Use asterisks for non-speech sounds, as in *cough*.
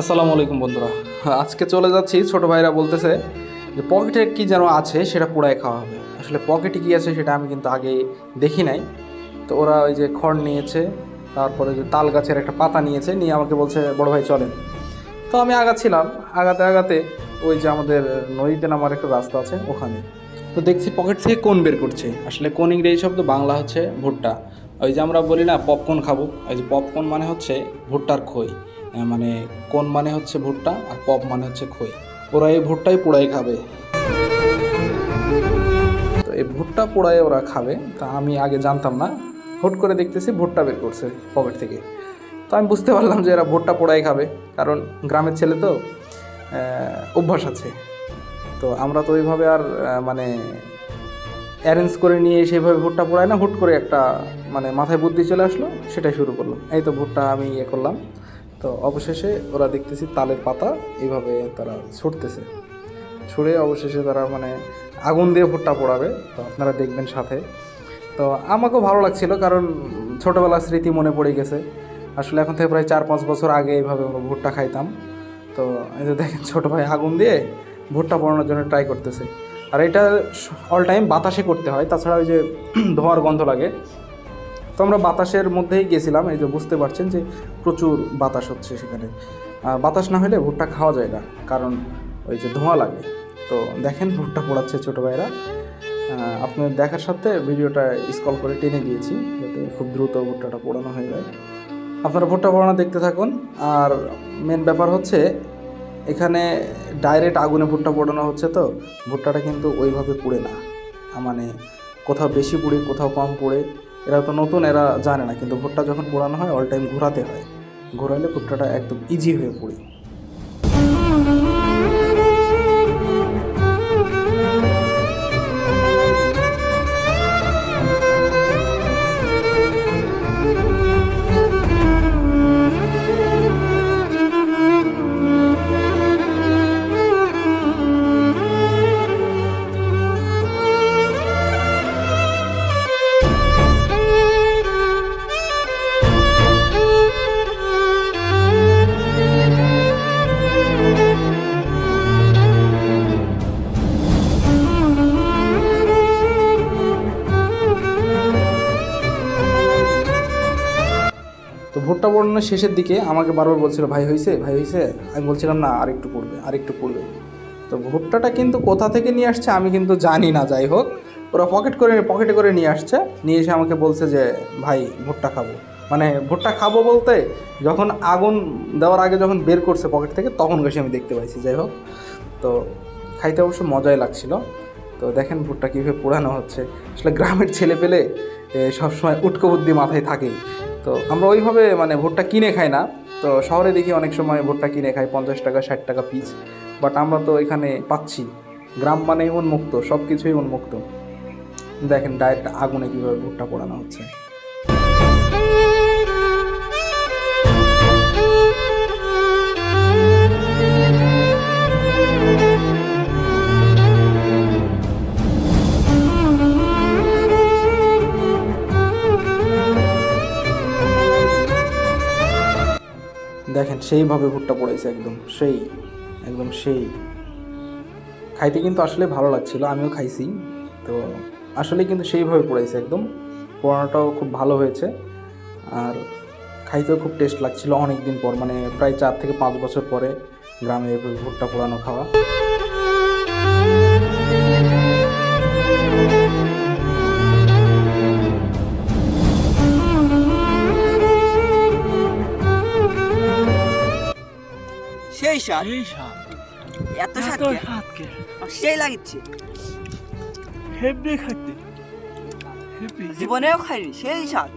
আসসালামু আলাইকুম বন্ধুরা। আজকে চলে যাচ্ছি, ছোট ভাইরা বলতেছে যে পকেটে কি যেন আছে সেটা পোড়ায় খাওয়া হবে। আসলে পকেটে কি আছে সেটা আমি কিন্তু আগে দেখি নাই। তো ওরা ওই যে খড় নিয়েছে, তারপরে যে তাল গাছের একটা পাতা নিয়েছে, নিয়ে আমাকে বলছে, বড় ভাই, চলেন। তো আমি আগাচ্ছিলাম, আগাতে আগাতে ওই যে আমাদের নদীতে নামার একটা রাস্তা আছে ওখানে। তো দেখছি পকেট থেকে কোন বের করছে। আসলে কোন ইংরেজি শব্দ, বাংলা হচ্ছে ভুট্টা। ওই যে আমরা বলি না পপকর্ন খাব ওই যে পপকর্ন মানে হচ্ছে ভুট্টার খই মানে কোন মানে হচ্ছে ভুট্টা আর পপ মানে হচ্ছে খই। ওরা এই ভুট্টাই পোড়াই খাবে। তো এই ভুট্টা পোড়াই ওরা খাবে, তা আমি আগে জানতাম না, হুট করে দেখতেছি ভুট্টা বের করছে পকেট থেকে। তো আমি বুঝতে পারলাম যে এরা ভুট্টা পোড়াই খাবে, কারণ গ্রামের ছেলে তো অভ্যাস আছে। তো আমরা তো ওইভাবে আর মানে অ্যারেঞ্জ করে নিয়ে সেইভাবে ভুট্টা পড়ায় না, হুট করে একটা মানে মাথায় বুদ্ধি চলে আসলো, সেটাই শুরু করল এই তো ভুট্টা আমি ইয়ে করলাম। তো অবশেষে ওরা দেখতেছি তালের পাতা এইভাবে তারা ছুটতেছে। ছুঁড়ে অবশেষে তারা মানে আগুন দিয়ে ভুট্টা পোড়াবে। তো আপনারা দেখবেন সাথে। তো আমাকেও ভালো লাগছিল কারণ ছোটোবেলার স্মৃতি মনে পড়ে গেছে। আসলে এখন থেকে প্রায় চার পাঁচ বছর আগে এইভাবে আমরা ভুট্টা খাইতাম। তো এই যে দেখেন ছোটো ভাই আগুন দিয়ে ভুট্টা পোড়ানোর জন্য ট্রাই করতেছে। আর এটা অল টাইম বাতাসে করতে হয় তাছাড়া ওই যে *clears throat* ধোঁয়ার গন্ধ লাগে। তো আমরা বাতাসের মধ্যেই গেছিলাম এই যে বুঝতে পারছেন যে প্রচুর বাতাস হচ্ছে সেখানে। আর বাতাস না হলে ভুট্টা খাওয়া যায় না কারণ ওই যে ধোঁয়া লাগে। তো দেখেন ভুট্টা পোড়াচ্ছে ছোটো ভাইরা আহ, আপনাদের দেখার সাথে ভিডিওটা স্কল করে টেনে দিয়েছি যাতে খুব দ্রুত ভুট্টাটা পোড়ানো হয়ে যায়। আপনারা ভুট্টা পোড়ানো দেখতে থাকুন। আর মেন ব্যাপার হচ্ছে এখানে ডাইরেক্ট আগুনে ভুট্টা পোড়ানো হচ্ছে তো, ভুট্টাটা কিন্তু ওইভাবে পুড়ে না। মানে কোথাও বেশি পুড়ে, কোথাও কম পুড়ে। এরা তো নতুন, এরা জানে না, কিন্তু ভুট্টা যখন পোড়ানো হয় অল টাইম ঘোরাতে হয়। ঘোরালে ভুট্টাটা একদম ইজি হয়ে পড়ে। ভুট্টা পোড়ানোর শেষের দিকে আমাকে বারবার বলছিল, ভাই হয়েছে ভাই হয়েছে আমি বলছিলাম, না, আরেকটু পড়বে আরেকটু পড়বে তো ভুট্টাটা কিন্তু কোথা থেকে নিয়ে আসছে আমি কিন্তু জানি না, যাই হোক। ওরা পকেট করে, পকেটে করে নিয়ে আসছে। নিয়ে এসে আমাকে বলছে যে, ভাই, ভুট্টা খাব। মানে ভুট্টা খাব বলতে যখন আগুন দেওয়ার আগে যখন বের করছে পকেট থেকে, তখন গেছে আমি দেখতে পাইছি, যাই হোক। তো খাইতে অবশ্য মজাই লাগছিল। তো দেখেন ভুট্টা কীভাবে পোড়ানো হচ্ছে। আসলে গ্রামের ছেলে পেলে সবসময় উটকো বুদ্ধি মাথায় থাকেই। তো আমরা ওইভাবে মানে ভুট্টা কিনে খাই না। তো শহরে দেখি অনেক সময় ভুট্টা কিনে খাই, পঞ্চাশ টাকা, ষাট টাকা পিস বাট আমরা তো এখানে পাচ্ছি। গ্রাম মানেই উন্মুক্ত সব কিছুই উন্মুক্ত। দেখেন ডাইরেক্ট আগুনে কীভাবে ভুট্টা পোড়ানো হচ্ছে। দেখেন, সেইভাবে ভুট্টা পড়েছে একদম, সেই একদম সেই। খাইতে কিন্তু আসলে ভালো লাগছিল, আমিও খাইছি। তো আসলে কিন্তু সেইভাবে পড়েছে একদম, পোড়ানোটাও খুব ভালো হয়েছে। আর খাইতেও খুব টেস্ট লাগছিল অনেক দিন পর মানে প্রায় চার থেকে পাঁচ বছর পরে গ্রামে ভুট্টা পোড়ানো খাওয়া। সেই এই এত লাগিচ্ছে। খাইতে। জীবনেও খাইনি সেই স্বাদ।